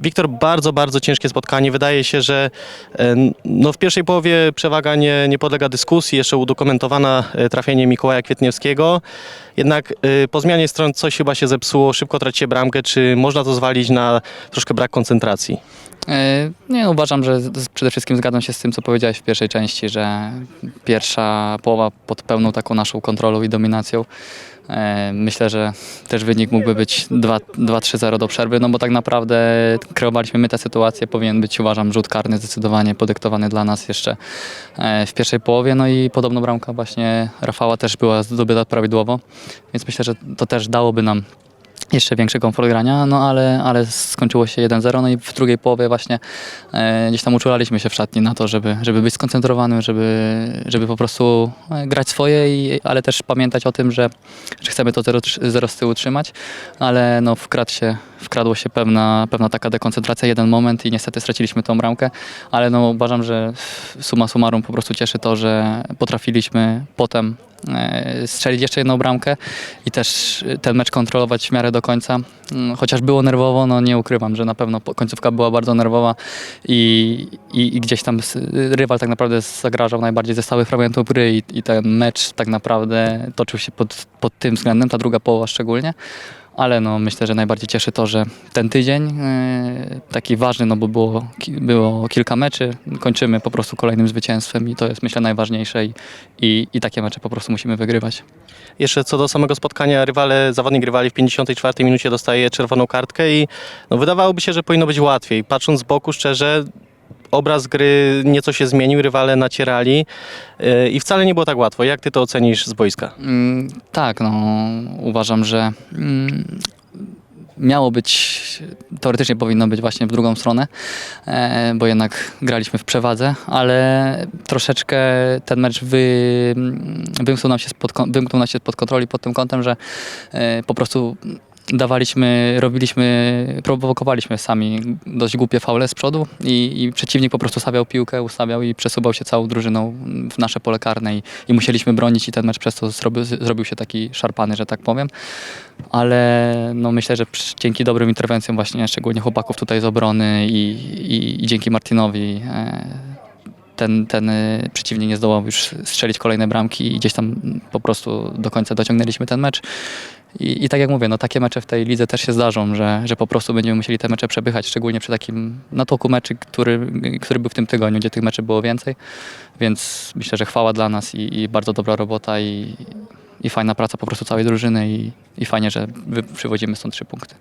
Wiktor, bardzo, bardzo ciężkie spotkanie. Wydaje się, że e, no, w pierwszej połowie przewaga nie, nie podlega dyskusji, jeszcze udokumentowana e, trafienie Mikołaja Kwietniewskiego. Jednak e, po zmianie stron coś chyba się zepsuło, szybko tracicie bramkę. Czy można to zwalić na troszkę brak koncentracji? E, Nie, uważam, że przede wszystkim zgadzam się z tym, co powiedziałeś w pierwszej części, że pierwsza połowa pod pełną taką naszą kontrolą i dominacją. E, Myślę, że też wynik mógłby być 2 2-3-0 do przerwy, no bo tak naprawdę kreowaliśmy my tę sytuację. Powinien być, uważam, rzut karny zdecydowanie podyktowany dla nas jeszcze e, w pierwszej połowie. No i podobno bramka właśnie Rafała też była zdobyta prawidłowo, więc myślę, że to też dałoby nam jeszcze większy komfort grania, no ale, ale skończyło się 1-0, no i w drugiej połowie właśnie e, gdzieś tam uczulaliśmy się w szatni na to, żeby, żeby być skoncentrowanym, żeby, żeby po prostu e, grać swoje, i, ale też pamiętać o tym, że, że chcemy to 0 z tyłu trzymać, ale no wkradł się, wkradło się pewna, pewna taka dekoncentracja, jeden moment i niestety straciliśmy tą bramkę, ale no uważam, że suma summarum po prostu cieszy to, że potrafiliśmy potem e, strzelić jeszcze jedną bramkę i też ten mecz kontrolować w miarę do końca. Mm, Chociaż było nerwowo, no nie ukrywam, że na pewno końcówka była bardzo nerwowa i, i, i gdzieś tam rywal tak naprawdę zagrażał najbardziej ze stałych fragmentów gry i, i ten mecz tak naprawdę toczył się pod, pod tym względem, ta druga połowa szczególnie. Ale no, myślę, że najbardziej cieszy to, że ten tydzień e, taki ważny, no bo było, było kilka meczy, kończymy po prostu kolejnym zwycięstwem i to jest myślę najważniejsze i, i, i takie mecze po prostu musimy wygrywać. Jeszcze co do samego spotkania, rywale, zawodnik rywali w 54 minucie dostaje czerwoną kartkę i no, wydawałoby się, że powinno być łatwiej. Patrząc z boku szczerze, obraz gry nieco się zmienił, rywale nacierali yy, i wcale nie było tak łatwo. Jak ty to ocenisz z boiska? Mm, tak, no uważam, że mm, miało być, teoretycznie powinno być właśnie w drugą stronę, e, bo jednak graliśmy w przewadze, ale troszeczkę ten mecz wy, mm, wymknął nam się spod, wymknął nam się spod kontroli pod tym kątem, że e, po prostu dawaliśmy, robiliśmy, prowokowaliśmy sami dość głupie faule z przodu i, i przeciwnik po prostu stawiał piłkę, ustawiał i przesuwał się całą drużyną w nasze pole karne i, i musieliśmy bronić i ten mecz przez to zrobił, zrobił się taki szarpany, że tak powiem. Ale no myślę, że przy, dzięki dobrym interwencjom właśnie szczególnie chłopaków tutaj z obrony i, i, i dzięki Martinowi e, ten, ten e, przeciwnik nie zdołał już strzelić kolejne bramki i gdzieś tam po prostu do końca dociągnęliśmy ten mecz. I, I tak jak mówię, no takie mecze w tej lidze też się zdarzą, że, że po prostu będziemy musieli te mecze przepychać, szczególnie przy takim natoku meczy, który, który był w tym tygodniu, gdzie tych meczy było więcej. Więc myślę, że chwała dla nas i, i bardzo dobra robota i, i fajna praca po prostu całej drużyny i, i fajnie, że przywodzimy stąd trzy punkty.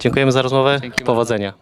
Dziękujemy za rozmowę. Dzięki. Powodzenia.